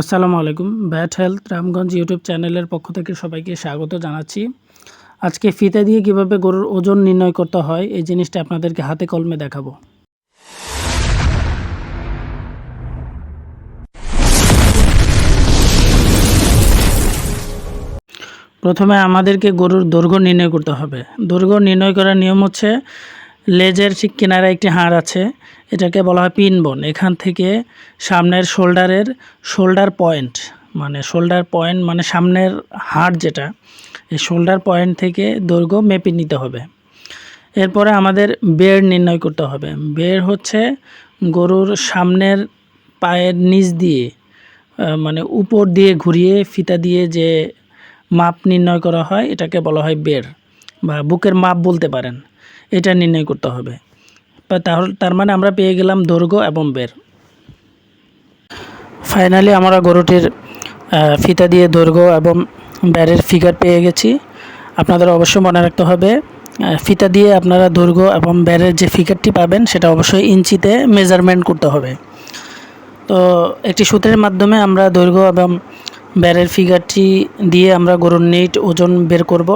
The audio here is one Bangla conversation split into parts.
আসসালামু আলাইকুম। ব্যাট হেলথ রামগঞ্জ ইউটিউব চ্যানেলের পক্ষ থেকে সবাইকে স্বাগত জানাচ্ছি। আজকে ফিতা দিয়ে কীভাবে গরুর ওজন নির্ণয় করতে হয়, এই জিনিসটা আপনাদেরকে হাতে কলমে দেখাবো। প্রথমে আমাদেরকে গরুর দৈর্ঘ্য নির্ণয় করতে হবে। দৈর্ঘ্য নির্ণয় করার নিয়ম হচ্ছে লেজের ঠিক কিনারে একটি হাড় আছে, এটাকে বলা হয় পিন বোন। এখান থেকে সামনের শোল্ডারের শোল্ডার পয়েন্ট মানে শোল্ডার পয়েন্ট মানে সামনের হাড় যেটা, এই শোল্ডার পয়েন্ট থেকে দৈর্ঘ্য মেপে নিতে হবে। এরপরে আমাদের বের নির্ণয় করতে হবে। বের হচ্ছে গরুর সামনের পায়ের নিচ দিয়ে মানে উপর দিয়ে ঘুরিয়ে ফিতা দিয়ে যে মাপ নির্ণয় করা হয়, এটাকে বলা হয় বের বা বুকের মাপ বলতে পারেন। এটা নির্ণয় করতে হবে। তাহলে তার মানে আমরা পেয়ে গেলাম দৈর্ঘ্য এবং বের। ফাইনালি আমরা গরুটির ফিতা দিয়ে দৈর্ঘ্য এবং ব্যারের ফিগার পেয়ে গেছি। আপনাদের অবশ্যই মনে রাখতে হবে ফিতা দিয়ে আপনারা দৈর্ঘ্য এবং ব্যারের যে ফিগারটি পাবেন সেটা অবশ্যই ইঞ্চিতে মেজারমেন্ট করতে হবে। তো একটি সূত্রের মাধ্যমে আমরা দৈর্ঘ্য এবং ব্যারের ফিগারটি দিয়ে আমরা গরুর নিট, ওজন বের করব।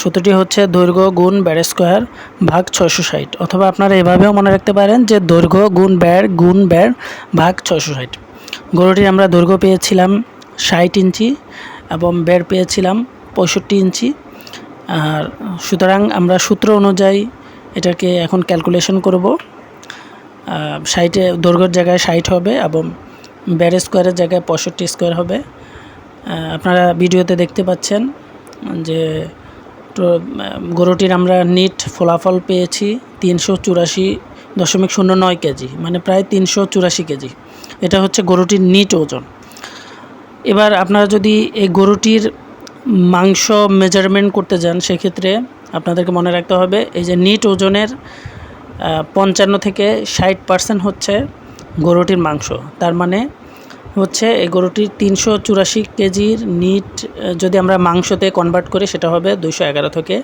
সূত্রটি হচ্ছে দৈর্ঘ্য গুণ ব্যাড় স্কোয়ার ভাগ ছয়শো ষাট। অথবা আপনারা এভাবেও মনে রাখতে পারেন যে দৈর্ঘ্য গুণ ব্যার গুণ ব্যার ভাগ ছয়শো ষাট। গরুটির আমরা দৈর্ঘ্য পেয়েছিলাম ষাট ইঞ্চি এবং ব্যাড় পেয়েছিলাম পঁয়ষট্টি ইঞ্চি। আর সুতরাং আমরা সূত্র অনুযায়ী এটাকে এখন ক্যালকুলেশন করব। সাইটে দৈর্ঘ্যর জায়গায় ষাট হবে এবং ব্যাড় স্কোয়ারের জায়গায় পঁয়ষট্টি স্কোয়ার হবে। আপনারা ভিডিওতে দেখতে পাচ্ছেন যে তো গরুটির আমরা নিট ফলাফল পেয়েছি তিনশো চুরাশি দশমিক শূন্য নয় কেজি মানে প্রায় তিনশো চুরাশি কেজি। এটা হচ্ছে গরুটির নিট ওজন। এবার আপনারা যদি এই গরুটির মাংস মেজারমেন্ট করতে যান, সেক্ষেত্রে আপনাদেরকে মনে রাখতে হবে, এই যে নিট ওজনের পঞ্চান্ন থেকে ষাট পার্সেন্ট হচ্ছে গরুটির মাংস। তার মানে হচ্ছে এই গরুটি তিনশো চুরাশি কেজির নিট, যদি আমরা মাংসতে কনভার্ট করি সেটা হবে দুইশো এগারো থেকে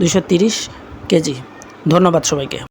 দুইশো তিরিশ কেজি। ধন্যবাদ সবাইকে।